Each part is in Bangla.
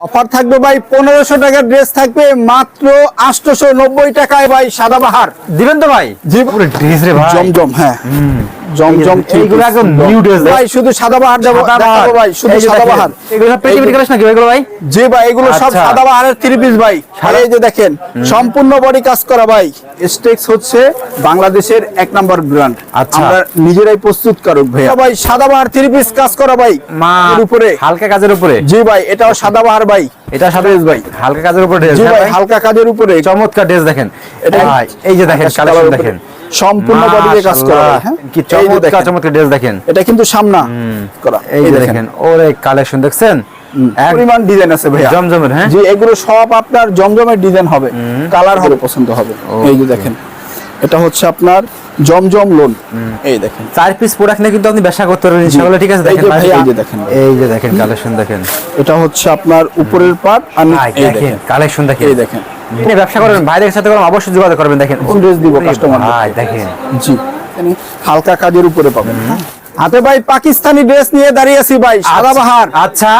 অফার থাকবে ভাই পনেরোশো টাকার ড্রেস থাকবে মাত্র আটশোশো নব্বই টাকায় ভাই সাদাবাহার দিবেন তো ভাই? জি ড্রেস রে ভাই। জমজম হ্যাঁ। জমজম এইগুলো একদম new dress ভাই শুধু সাদাবাহার দেবো সাদাবাহার। দেখাবো ভাই শুধু এই যে এগুলো সব পেটি পেটি কালেকশন নাকি এগুলো ভাই? জি ভাই এগুলো সব আচ্ছা। সাদাবাহারের থ্রি পিস ভাই। এই যে দেখেন সম্পূর্ণ বডি কাজ করা ভাই। স্টেক্স হচ্ছে বাংলাদেশের এক নাম্বার ব্র্যান্ড আচ্ছা। আমরা নিজেরাই প্রস্তুত করুক ভাই ভাই সাদাবাহার থ্রি পিস কাজ করা ভাই। এর উপরে। হালকা কাজের উপরে। জি ভাই এটাও সাদাবাহার ভাই। এটা সাদা ভাই। হালকা কাজের উপরে ড্রেস জি ভাই হালকা কাজের উপরে। চমৎকার ড্রেস দেখেন। এটা এই যে দেখেন কালেকশন দেখেন। সম্পূর্ণ বডি দিয়ে কাজ করা হ্যাঁ? কি চমৎকার চমৎকার ড্রেস দেখেন। এটা কিন্তু সামনা করা এই দেখেন। ওরে কালেকশন দেখছেন? পরিমাণ ডিজাইন আছে ভাই জমজমের, হ্যাঁ? জি এগুলো সব আপনার জমজমের ডিজাইন হবে কালার হবে পছন্দ হবে। এই যে দেখেন এটা হচ্ছে আপনার জমজম লোন এই দেখেন। চার পিস প্রোডাক্ট নিয়ে কিন্তু আপনি ব্যবসা করতে পারবেন ইনশাআল্লাহ ঠিক আছে দেখেন এই যে দেখেন। এই যে দেখেন কালেকশন দেখেন। এটা হচ্ছে আপনার উপরের পার্ট আর এই দেখেন কালেকশন দেখেন। এই দেখেন। ব্যবসা করবেন ভাইদের সাথে করবেন অবশ্যই যোগাযোগ করবেন দেখেন। ড্রেস দিব কাস্টমার ভাই দেখেন। জি। হালকা কাজের উপরে পাবেন হ্যাঁ? হাতে ভাই পাকিস্তানি ড্রেস নিয়ে দাঁড়িয়ে আছি ভাই সাদা বাহার। আচ্ছা।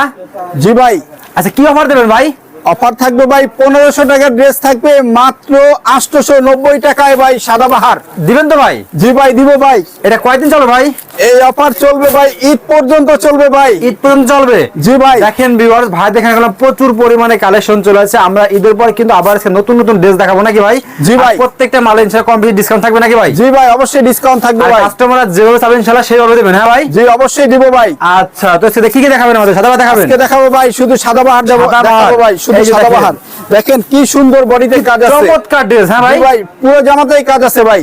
জি ভাই। আচ্ছা কি অফার দেবেন ভাই? অফার থাকবে ভাই পনেরোশো টাকার ড্রেস থাকবে মাত্র আটশোশো নব্বই টাকায় ভাই সাদাবাহার দিবেন তো ভাই? জি ভাই দিব ভাই। এটা কয়দিন চলবে ভাই? এই অফার চলবে ভাই ঈদ পর্যন্ত চলবে ভাই। ঈদ পর্যন্ত চলবে? জি ভাই। দেখেন ভিউয়ার্স ভাই দেখেন এখন প্রচুর পরিমাণে কালেকশন চলে আসছে। আমরা ঈদের পর কিন্তু আবার নতুন নতুন ড্রেস দেখাবো নাকি ভাই? জি ভাই। প্রত্যেকটা মালে ইনশাআল্লাহ কম বেশি ডিসকাউন্ট থাকবে নাকি ভাই? জি ভাই অবশ্যই ডিসকাউন্ট থাকবে ভাই। কাস্টমাররা যেভাবে চাবেন ইনশাআল্লাহ সেইভাবে দেবেন হ্যাঁ ভাই? জি অবশ্যই দিব ভাই। আচ্ছা তো সেটা কি কি দেখাবেন আমাদের? সাদা ভাত দেখাবেন? দেখাবো ভাই শুধু সাদাবাহার দেবো সাদাবাহার। দেখাবো ভাই। শুধু সাদাবাহার দেখেন। কি সুন্দর বডিতে কাজ আছে। চমৎকার ড্রেস হ্যাঁ ভাই? ভাই পুরো জামাতেই কাজ আছে ভাই।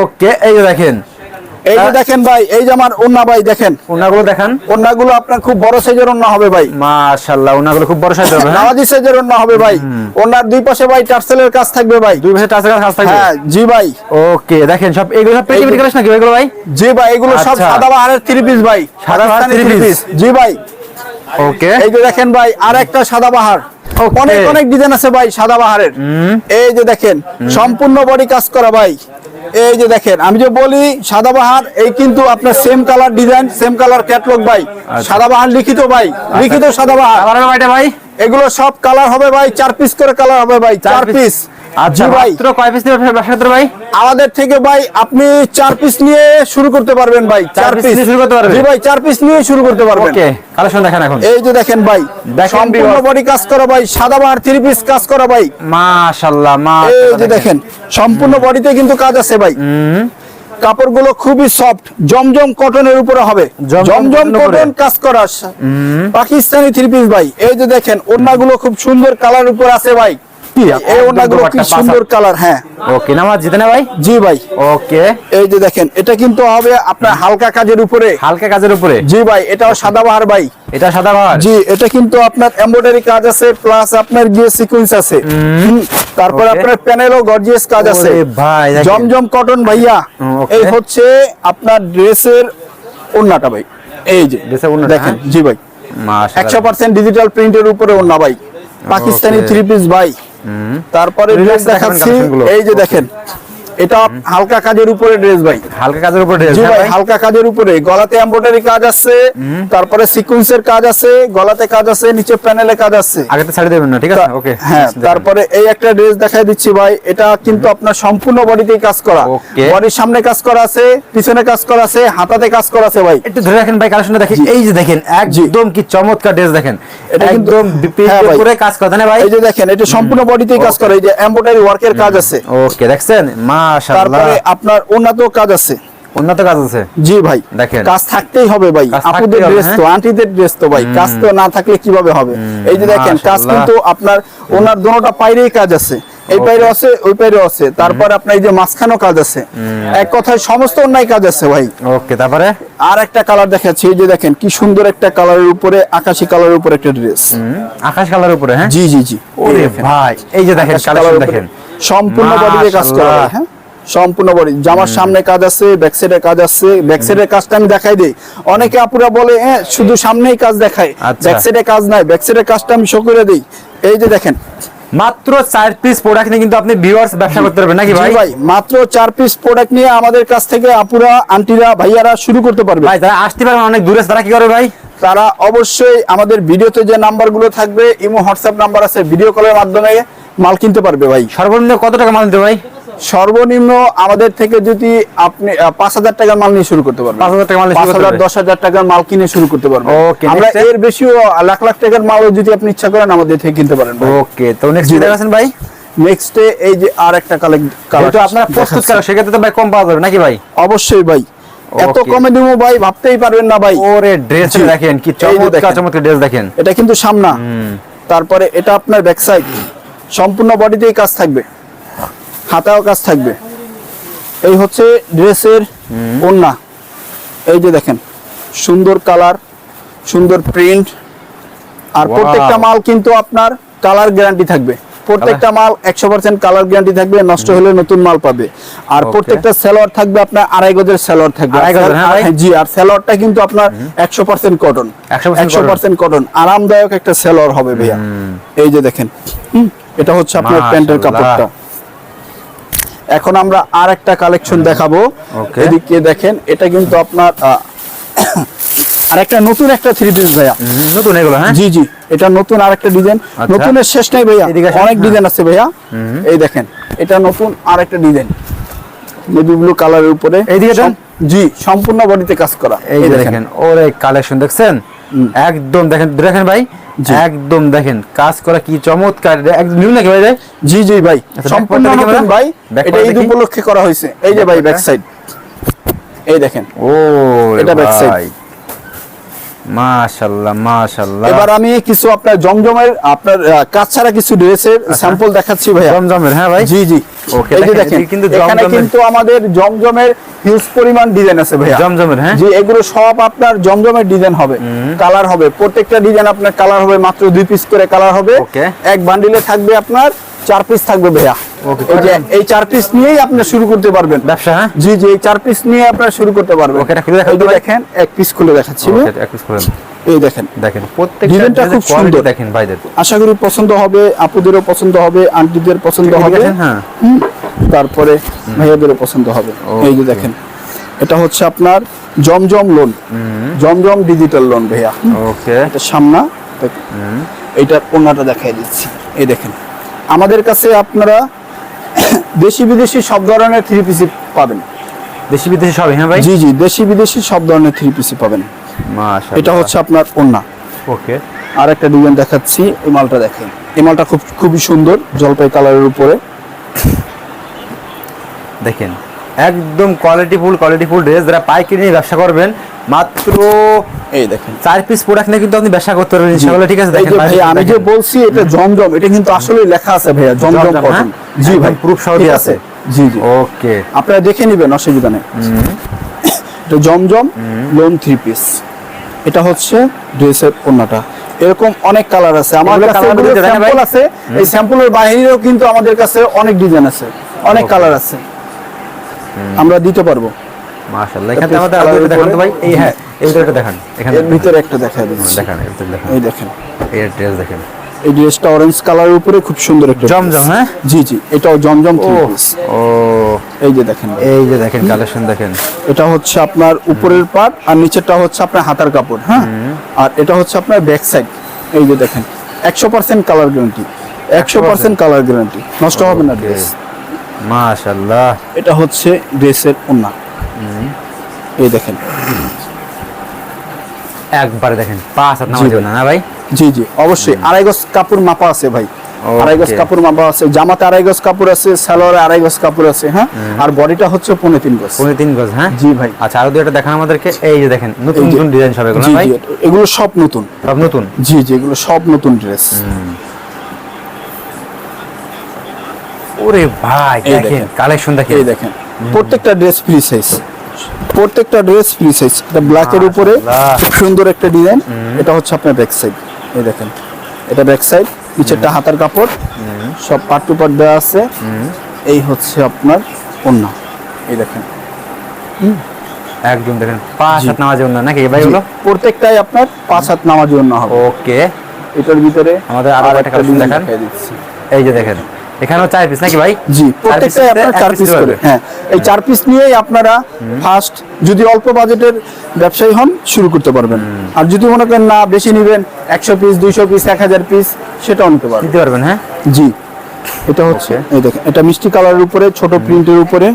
ওকে এই দেখেন। এই যে দেখেন ভাই এই জামার ওন্না ভাই দেখেন। ওনাগুলো দেখান। ওন্নাগুলো আপনার খুব বড় সাইজের ওন্না হবে ভাই। মাশাআল্লাহ ওনাগুলো খুব বড় সাইজ হবে হ্যাঁ? নামাজি সাইজের ওন্না হবে ভাই। ওন্নার দুই পাশে ভাই টার্সেলের কাজ থাকবে ভাই। দুই পাশে টাচ কাজ থাকবে? হ্যাঁ জি ভাই। ওকে দেখেন সব এগুলো সব পেটি পেটি কালেকশন নাকি এগুলো ভাই? জি ভাই এগুলো সব আচ্ছা। সাদাবাহারের থ্রি পিস ভাই। three three piece। piece। জি ভাই। ওকে। এই যে দেখেন ভাই আর একটা সাদাবাহার অনেক অনেক ডিজাইন আছে ভাই সাদাবাহারের এই যে দেখেন সম্পূর্ণ বডি কাজ করা ভাই। এই যে দেখেন আমি যে বলি সাদাবাহার এই কিন্তু আপনার same colour design same colour catalogue ভাই। সাদাবাহার লিখিত ভাই লিখিত সাদাবাহার আবার হবে ভাইটা ভাই। এগুলো সব কালার হবে ভাই চার পিস করে কালার হবে ভাই চার পিস আচ্ছা ভাই। কয় পিস ভাই আমাদের থেকে ভাই আপনি চার পিস নিয়ে শুরু করতে পারবেন ভাই চার পিস নিয়ে শুরু করতে পারবেন? জি ভাই চার পিস নিয়ে শুরু করতে পারবেন। ওকে কালেকশন দেখেন এখন। এই যে দেখেন ভাই সম্পূর্ণ বডি কাজ করা ভাই সাদাবাহার থ্রি পিস কাজ করা ভাই। মাশাআল্লাহ মা এই যে দেখেন সম্পূর্ণ বডিতে কিন্তু কাজ আছে ভাই। কাপড়গুলো খুবই সফট জমজম কটনের উপরে হবে। জমজম। কটন কাজ করা। পাকিস্তানি থ্রি পিস ভাই। এই যে দেখেন ওড়নাগুলো খুব সুন্দর কালার উপর আছে ভাই। কি এই ওড়নাগুলো কি সুন্দর কালার হ্যাঁ। ওকে নামাজ জিতে না ভাই? জি ভাই। ওকে। এই যে দেখেন এটা কিন্তু হবে আপনার হালকা কাজের উপরে। হালকা কাজের উপরে? জি ভাই এটাও সাদাবাহার ভাই। এটা সাদা জি এটা কিন্তু আপনার এমব্রয়ডারি কাজ আছে প্লাস আপনার গিয়ে সিকোয়েন্স আছে। তারপর আপনার প্যানেলও গর্জিয়াস কাজ আছে। ভাই, জমজম কটন ভাইয়া। এই হচ্ছে আপনার ড্রেসের ওন্নাটা ভাই। এই যে ড্রেসের দেখেন হ্যাঁ? জি ভাই। মাশাআল্লাহ। একশো পার্সেন্ট ডিজিটাল প্রিন্টের উপরে ওন্না ভাই। পাকিস্তানি থ্রি পিস ভাই। তারপরে দেখাচ্ছি। এই যে দেখেন। এটা হালকা কাজের উপরে ড্রেস ভাই। হালকা কাজের উপর ড্রেস ভাই হালকা কাজের উপরে। গলাতে এমব্রয়ডারি কাজ আছে তারপরে সিকোয়েন্সের কাজ আছে গলাতে কাজ আছে নিচে প্যানেলে কাজ আছে। আগে তো ছাড়ি দেবেন না ঠিক আছে? ওকে হ্যাঁ তারপরে এই একটা ড্রেস দেখাই দিচ্ছি ভাই এটা কিন্তু আপনার সম্পূর্ণ বডিতেই কাজ করা। বডির সামনে কাজ করা আছে পিছনে কাজ করা আছে হাতাতে কাজ করা আছে ভাই। একটু ধরে রাখেন ভাই কালেকশনটা দেখেন এই যে দেখেন একদম কি চমৎকার ড্রেস দেখেন। এটা একদম হ্যাঁ ভাই। কাজ করা না ভাই? এই যে দেখেন এটা সম্পূর্ণ বডিতেই কাজ করা এই যে এমব্রয়ডারি ওয়ার্কের কাজ আছে। ওকে দেখছেন? মাশাআল্লাহ তারপরে আপনার উন্নত কাজ আছে। উন্নত কাজ আছে? জি ভাই দেখেন। কাজ থাকতেই হবে ভাই। আপুদের ড্রেস তো? আন্টিদের ড্রেস তো ভাই। কাজ তো না থাকলে কীভাবে হবে? এই যে দেখেন কাজ কিন্তু আপনার ওনার দোনোটা পাইরেই কাজ আছে। এই পাইরে আছে ওই পাইরে আছে। তারপর আপনার এই যে মাঝখানেও কাজ আছে। এক কথায় সমস্ত অন্যায় কাজ আছে ভাই। ওকে তারপরে? আর একটা কালার দেখাচ্ছি এই যে দেখেন কি সুন্দর একটা কালারের উপরে আকাশি কালারের উপরে একটা ড্রেস আকাশ কালার উপরে হ্যাঁ? জি জি জি। ওরে ভাই এই যে দেখেন কালেকশন দেখেন। সম্পূর্ণ বডিতে কাজ করা হয়, হ্যাঁ? সম্পূর্ণ বডি জামার সামনে কাজ আছে ব্যাক সাইডে কাজ আছে। ব্যাক সাইডের কাজটা আমি দেখাই দিই। অনেকে আপুরা বলে হ্যাঁ শুধু সামনেই কাজ দেখায়। আচ্ছা। ব্যাক সাইডে কাজ নাই। ব্যাক সাইডের কাজটা আমি শো করে দিই। এই যে দেখেন। মাত্র চার পিস প্রোডাক্ট নিয়ে কিন্তু আপনি ভিউয়ার্স ব্যবসা করতে পারবেন নাকি ভাই? ভাই মাত্র চার পিস প্রোডাক্ট নিয়ে আমাদের কাছ থেকে আপুরা আন্টিরা ভাইয়ারা শুরু করতে পারবে। ভাই যারা আসতে পারবেন অনেক দূরে তারা কি করে ভাই? তারা অবশ্যই আমাদের ভিডিওতে যে নাম্বারগুলো থাকবে ইমো হোয়াটসঅ্যাপ নাম্বার আছে ভিডিও কলের মাধ্যমে মাল কিনতে পারবে ভাই। সর্বনিম্ন কত টাকা মাল দিতে ভাই? সর্বনিম্ন আমাদের থেকে যদি আপনি পাঁচ হাজার টাকার মাল নিয়ে শুরু করতে পারবেন। 5,000 টাকার মাল পাঁচ হাজার দশ হাজার টাকার মাল কিনে শুরু করতে পারবেন। Okay, আমরা এর বেশিও লাখ লাখ টাকার মালও যদি আপনি ইচ্ছা করেন আমাদের থেকে কিনতে পারেন ওকে তো নেক্সট জি ভাই। নেক্সটে এই যে আর একটা কালেক্ট আপনারা প্রস্তুত করা সেক্ষেত্রে তো ভাই কম পাওয়া যাবে নাকি ভাই? অবশ্যই ভাই। এত কমে দিব ভাই ভাবতেই পারবেন না ভাই। ওরে ড্রেস দেখেন কি চমৎকার চমৎকার ড্রেস দেখেন। এটা কিন্তু সামনা। তারপরে এটা আপনার ব্যাক সাইড সম্পূর্ণ বডিতেই কাজ থাকবে। হাতাও কাজ থাকবে। এই হচ্ছে ড্রেসের ওন্না। এই যে দেখেন সুন্দর কালার সুন্দর প্রিন্ট। আর প্রত্যেকটা মাল কিন্তু আপনার কালার গ্যারান্টি থাকবে। প্রত্যেকটা মাল একশো পার্সেন্ট কালার গ্যারান্টি থাকবে নষ্ট হলে নতুন মাল পাবে। আর প্রত্যেকটা সেলোয়ার থাকবে আপনার আড়াই গজের সেলোয়ার থাকবে। হ্যাঁ জি আর সেলোয়ারটা কিন্তু আপনার একশো পার্সেন্ট কটন 100% একশো পার্সেন্ট কটন আরামদায়ক একটা সেলোয়ার হবে ভাইয়া। এই যে দেখেন হুম, এটা হচ্ছে আপনার প্যান্টের কাপড়টা। এখন আমরা আর একটা কালেকশন দেখাবো। এদিকে দেখেন এটা কিন্তু আপনার আর একটা নতুন একটা থ্রি পিস ভাইয়া। নতুন এগুলো হ্যাঁ? জি জি এটা নতুন আরেকটা ডিজাইন আচ্ছা। নতুনের শেষ নাই ভাইয়া অনেক। ডিজাইন আছে ভাইয়া। এই দেখেন এটা নতুন আরেকটা ডিজাইন নেভি ব্লু কালারের উপরে। এইদিকে। জি সম্পূর্ণ বডিতে কাজ করা। এই দেখেন। ওরে কালেকশন দেখছেন? একদম দেখেন দেখেন ভাই। একদম দেখেন কাজ করা কি চমৎকার একদম নিউ নাকি ভাই? জি জি ভাই আচ্ছা, সম্পূর্ণ নতুন ভাই এটা ঈদ উপলক্ষে করা হয়েছে। এই যে ভাই ব্যাক সাইড এই দেখেন। ও এটা ব্যাক side। মাশাআল্লাহ মাশাআল্লাহ এবার আমি কিছু আপনার জমজমের আপনার কাজ ছাড়া কিছু ড্রেসের স্যাম্পল দেখাচ্ছি ভাইয়া। জমজমের হ্যাঁ ভাই? জি জি। Okay, এই যে দেখেন, দেখেন কিন্তু এখানে কিন্তু আমাদের জমজমের হিউজ পরিমাণ ডিজাইন আছে জমজমের হ্যাঁ? এগুলো সব আপনার জমজমের ডিজাইন হবে। কালার হবে। প্রত্যেকটা ডিজাইন আপনার কালার হবে মাত্র দুই পিস করে কালার হবে। এক বান্ডিলে থাকবে আপনার চার পিস থাকবে ভাইয়া। এই চার পিস নিয়েই আপনি শুরু করতে পারবেন। ব্যবসা হ্যাঁ? জি জি এই চার পিস নিয়ে আপনারা শুরু করতে পারবেন। এটা খুলে দেখান এক পিস খুলে দেখাচ্ছি ভাইয়া। এক piece করেন। এই দেখেন। দেখেন প্রত্যেকটা খুব সুন্দর। দেখেন ভাইদের আশা করি পছন্দ হবে আপুদেরও পছন্দ হবে আন্টিদের পছন্দ হবে। হ্যাঁ। তারপরে ভাইয়াদেরও পছন্দ হবে। এই যে দেখেন এটা হচ্ছে আপনার Zamzam loan Zamzam digital loan ভাইয়া। ওকে এটা সামনা এইটার ওনাটা দেখাই দিচ্ছি। এই দেখেন। আমাদের কাছে আপনারা দেশি বিদেশি সব ধরনের থ্রি পিসি পাবেন। দেশি বিদেশি সব হ্যাঁ ভাই? জি জি দেশি বিদেশি সব ধরনের থ্রি পিসি পাবেন। মাশাআল্লাহ। এটা হচ্ছে আপনার ওন্না ওকে। আর একটা ডিজাইন দেখাচ্ছি এই মালটা দেখেন। এই মালটা খুব খুবই সুন্দর জলপাই কালারের উপরে। দেখেন একদম কোয়ালিটিফুল কোয়ালিটিফুল ড্রেস যারা পাইকারি নিয়ে ব্যবসা করবেন মাত্র এই দেখেন। চার পিস প্রোডাক্ট নিয়ে কিন্তু আপনি ব্যবসা করতে পারবেন ইনশাআল্লাহ ঠিক আছে দেখেন ভাই আমি যে বলছি এটা জমজম এটা কিন্তু আসলে লেখা আছে ভাইয়া জমজম কটন হ্যাঁ? জি ভাই proof সহ আছে। জি জি। ওকে আপনারা দেখে নেবেন অসুবিধা নেই। এটা জমজম লোন থ্রি পিস এটা হচ্ছে ড্রেসের ওন্নাটা এরকম অনেক কালার আছে। আমার কাছে sample আছে। এই স্যাম্পলের বাইরেও কিন্তু আমাদের কাছে অনেক ডিজাইন আছে। অনেক কালার আছে। আমরা দিতে পারব। মাশাআল্লাহ এখানে আমাদের colour দেখান তো ভাই। এই হ্যাঁ এই ভিতরে দেখান এখানে এর ভিতরে একটা দেখা দিচ্ছি দেখান এর ভিতরে দেখান। এই দেখেন। এই ড্রেস দেখেন। এই ড্রেসটা অরেঞ্জ কালারের উপরে খুব সুন্দর একটা জমজম, হ্যাঁ? জি জি এটাও জমজম ও ও। এই যে দেখেন এই যে দেখেন কালেকশন দেখেন। এটা হচ্ছে আপনার উপরের পার্ট আর নিচেরটা হচ্ছে আপনার হাতার কাপড় হ্যাঁ? আর এটা হচ্ছে আপনার ব্যাক সাইড এই যে দেখেন একশো পার্সেন্ট কালার গ্যারান্টি একশো পার্সেন্ট কালার গ্যারান্টি নষ্ট হবে না ড্রেস মাশাআল্লাহ। এটা হচ্ছে ড্রেসের ওন্না এই দেখেন। একবারে দেখেন পাঁচ হাত নামা জি না না ভাই? জি জি অবশ্যই। আড়াই গজ কাপড় মাপা আছে ভাই। আড়াই গজ. কাপড় মাপা আছে। জামাতে আড়াই গজ কাপড় আছে সালোয়ারে আড়াই গজ কাপড় আছে হ্যাঁ? আর বডিটা হচ্ছে পনেরো তিন গজ। পনেরো তিন গজ হ্যাঁ? জি ভাই। আচ্ছা আরও দুইটা দেখান আমাদেরকে। এই যে দেখেন নতুন নতুন ডিজাইন সব এগুলো ভাই? এগুলো সব নতুন। সব নতুন? জি জি এগুলো সব নতুন ড্রেস। ওরে ভাই দেখেন। কালেকশন দেখেন। এই দেখেন প্রত্যেকটা ড্রেস ফ্রি সাইজ। প্রত্যেকটা ড্রেস ফ্রি সাইজ এটা ব্ল্যাকের উপরে খুব সুন্দর একটা ডিজাইন এটা হচ্ছে আপনার ব্যাক সাইড এই দেখেন এটা ব্যাক সাইড নিচেরটা হাতার কাপড় সব পাট টু পাট দেওয়া আছে এই হচ্ছে আপনার ওন্না এই দেখেন। একদম দেখেন পাঁচ। হাত নামা যাবে না নাকি ভাই এগুলো প্রত্যেকটাই আপনার পাঁচ হাত নামার জন্য হবে। ওকে। এটার ভিতরে আমাদের আরও একটা কালেকশন দেখান। এই যে দেখেন এখানেও চার পিস নাকি ভাই? জি প্রত্যেকটাই আপনার চার পিস করে। হ্যাঁ এই চার পিস নিয়েই আপনারা ফার্স্ট যদি অল্প বাজেটের ব্যবসায়ী হন শুরু করতে পারবেন। আর যদি মনে করেন না বেশি নেবেন একশো পিস দুইশো পিস এক হাজার পিস সেটাও নিতে পারবেন। দিতে পারবেন হ্যাঁ? জি। এটা হচ্ছে এই দেখেন এটা মিষ্টি কালারের উপরে ছোট প্রিন্টের উপরে।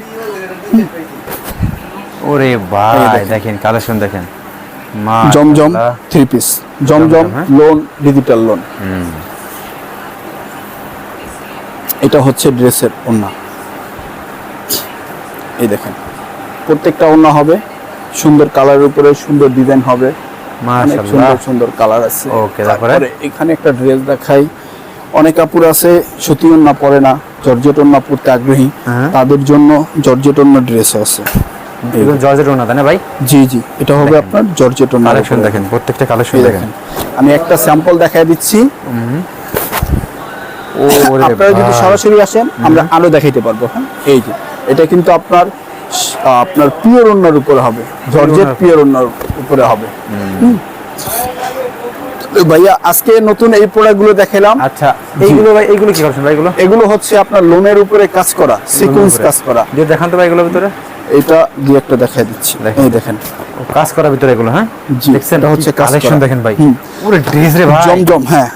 ওরে ভাই দেখেন। কালেকশন দেখেন। Zamzam three piece Zamzam. Loan digital loan এটা হচ্ছে ড্রেসের ওন্না এই দেখেন প্রত্যেকটা ওন্না হবে সুন্দর কালারের উপরে সুন্দর ডিজাইন হবে। অনেক সুন্দর সুন্দর কালার আছে। তারপরে? এখানে একটা ড্রেস দেখাই। অনেক কাপড় আছে সুতি ওন্না পরে না জর্জেট ওন্না পরতে আগ্রহী। হ্যাঁ। তাদের জন্য জর্জেট ওন্না ড্রেস আছে। জর্জেট ওনা তাই না ভাই? জি জি এটা হবে আপনার জর্জেট ওন্না কালেকশন দেখেন প্রত্যেকটা কালেকশন দেখেন। আমি একটা স্যাম্পল দেখাই দিচ্ছি। আপনারা যদি সরাসরি আসেন আমরা আলো দেখাইতে পারব হ্যাঁ? এই যে এটা কিন্তু আপনার আপনার পিওর অন্যর উপরে হবে জর্জেট ওড়নার- পিওর অন্যর উপরে হবে। ভাইয়া আজকে নতুন এই প্রোডাক্টগুলো দেখালাম আচ্ছা এইগুলো ভাই এইগুলো কি করছেন ভাই এগুলো? এগুলো হচ্ছে আপনার লোনের উপরে কাজ করা সিকোয়েন্স কাজ করা। দিয়ে দেখান তো ভাই এগুলোর ভিতরে। এটা দিয়ে একটা দেখাই দিচ্ছি। দেখেন। এই দেখেন। কাজ করার ভিতরে এগুলো হ্যাঁ? দেখছেন? এটা হচ্ছে কালেকশন দেখেন ভাই। পুরো ড্রেস রে ভাই। জমজম হ্যাঁ।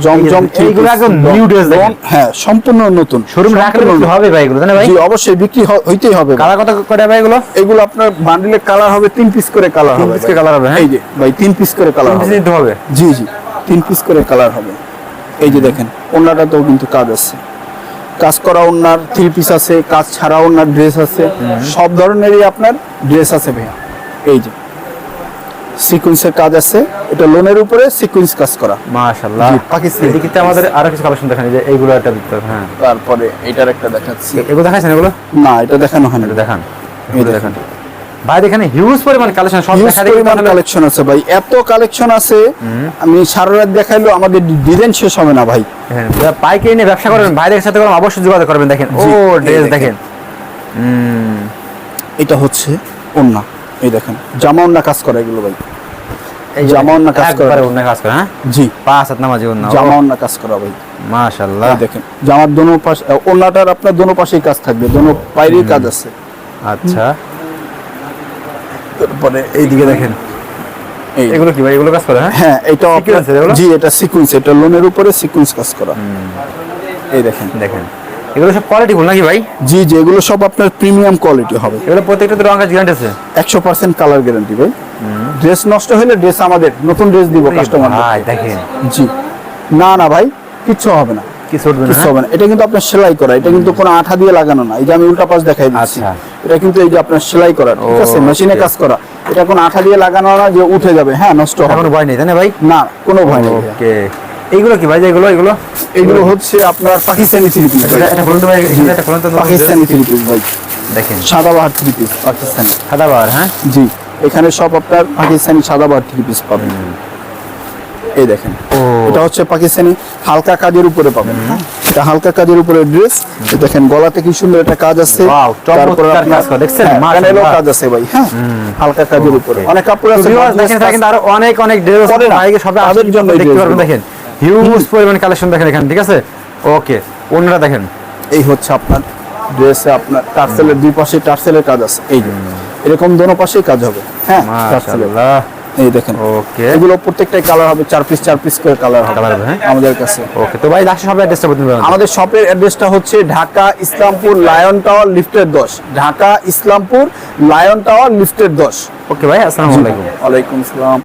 জমজম এই- এইগুলো একদম new dress দেখেন। হ্যাঁ সম্পূর্ণ নতুন। শোরুম রাখলে হবে ভাই এগুলো তাই ভাই? জি অবশ্যই বিক্রি হইতেই হবে। কালার কত করে ভাই এগুলো? এগুলো আপনার বান্ডিলের কালার হবে তিন পিস করে কালার তিন হবে piece করে colour হবে, হ্যাঁ? এই যে ভাই তিন পিস করে কালার হবে। নিতে হবে? জি জি তিন পিস করে কালার হবে। এই যে দেখেন ওনাটাতেও কিন্তু কাজ আছে। কাজ করা ওনার থ্রি পিস আছে কাজ ছাড়া ওনার ড্রেস আছে। সব ধরনেরই আপনার ড্রেস আছে ভাইয়া। এই যে। সিকুয়েন্সের কাজ আছে। এটা লোনের উপরে সিকুয়েন্স কাজ করা। মাশাআল্লাহ। পাকিস্তানি। এদিকে আমাদের আরও কিছু কালেকশন দেখান যে এইগুলো একটা দিতে হ্যাঁ। তারপরে এটার একটা দেখাচ্ছি। এগুলো দেখাইছেন এগুলো? না এটা দেখানো হয় না এটা দেখান। এই দেখেন। ভাই এখানে হিউজ পরিমাণ কালেকশন সব দেখা দেখি পরিমাণ কালেকশন আছে ভাই। এত কালেকশন আছে আমি সারা রাত দেখাইলো আমাদের ডিজাইন শেষ হবে না ভাই। হ্যাঁ পাইকারি নিয়ে ব্যবসা করবেন ভাইদের সাথে করবেন অবশ্যই যোগাযোগ করবেন দেখেন। ও ড্রেস দেখেন। এটা হচ্ছে ওন্না এই দেখেন জামা ওন্না কাজ করে এগুলো ভাই। জামা ওন্না কাজ করে। একবারে অন্য কাজ করে হ্যাঁ? জি। পাঁচ হাত নামাজি অন্য জামা ওন্না কাজ করা ভাই। মাশাআল্লাহ। দেখেন জামার দোনো পাশে ওন্নাটার আপনার দোনো পাশেই কাজ থাকবে দোনো পায়েরই কাজ আছে। আচ্ছা। তারপরে এইদিকে দেখেন। এই। এগুলো কি ভাই? এগুলো কাজ করে হ্যাঁ? হ্যাঁ এটা জি এটা সিকুয়েন্স এটা লোনের উপরে সিকুয়েন্স কাজ করা। এই দেখেন। দেখেন। এগুলো সব কোয়ালিটি ফুল নাকি ভাই? জি জি এগুলো সব আপনার প্রিমিয়াম কোয়ালিটি হবে। এগুলো প্রত্যেকটা রঙের গ্যারান্টি আছে। একশো পার্সেন্ট কালার গ্যারান্টি ভাই। ড্রেস নষ্ট হলে ড্রেস আমাদের নতুন ড্রেস দিব কাস্টমার ভাই দেখেন। জি। না না ভাই কিচ্ছু হবে না। কিছু না হবে না। এটা কিন্তু আপনার সেলাই করা এটা কিন্তু কোনো আঠা দিয়ে লাগানো না। এই যে আমি উল্টা পাশ দেখাই দিচ্ছি। আচ্ছা। এটা কিন্তু এই যে আপনার সেলাই করা ঠিক আছে? মেশিনে কাজ করা। এটা কোনো আঠা দিয়ে লাগানো না যে উঠে যাবে। হ্যাঁ নষ্ট এটা হবে। কোনো ভয় নেই তাই না ভাই? না কোনো ভয় নেই। ওকে। এইগুলো কি ভাই? এগুলো এগুলো? এগুলো হচ্ছে আপনার পাকিস্তানি থ্রি পিস এটা বলুন ভাই এটা বলুন তো পাকিস্তানি থ্রি পিস ভাই। দেখেন। Sadabahar three piece Pakistani. সাদাবার হ্যাঁ? জি। এখানে সব আপনার পাকিস্তানি সাদাবাহার থ্রি পিস পাবেন। এই দেখেন। এটা হচ্ছে পাকিস্তানি হালকা কাজের উপরে পাবেন হ্যাঁ? এটা হালকা কাজের উপরে ড্রেস দেখেন গলাতে কি সুন্দর একটা কাজ আছে। কাজ করা, দেখছেন? হ্যাঁ। কাজ আছে ভাই হ্যাঁ? হালকা কাজের উপরে। অনেক কাপড় আছে দেখেন কিন্তু আরও অনেক অনেক ড্রেস না। ভাইকে সবে তাদের তাদের জন্য জন্য দেখতে পারবেন দেখেন। হিউজ পরিমাণ কালেকশন দেখেন এখানে ঠিক আছে? ওকে অন্যরা দেখেন। এই হচ্ছে আপনার ড্রেসে আপনার টার্সেলের দুই পাশে টার্সেলের কাজ আছে। এই যে এরকম দোনো পাশেই কাজ হবে। হ্যাঁ এই দেখেন। ওকে এগুলো প্রত্যেকটাই কালার হবে চার পিস চার পিস করে কালার হবে হ্যাঁ? আমাদের কাছে। ওকে তো ভাই লাস্টে সবাই অ্যাড্রেসটা বলতে পারবেন আমাদের শপের অ্যাড্রেসটা হচ্ছে ঢাকা ইসলামপুর লায়ন টাওয়ার লিফটের দশ। ঢাকা ইসলামপুর লায়ন টাওয়ার লিফটের দশ। ওকে ভাই আসসালামু আলাইকুম। ওয়ালাইকুম আসসালাম।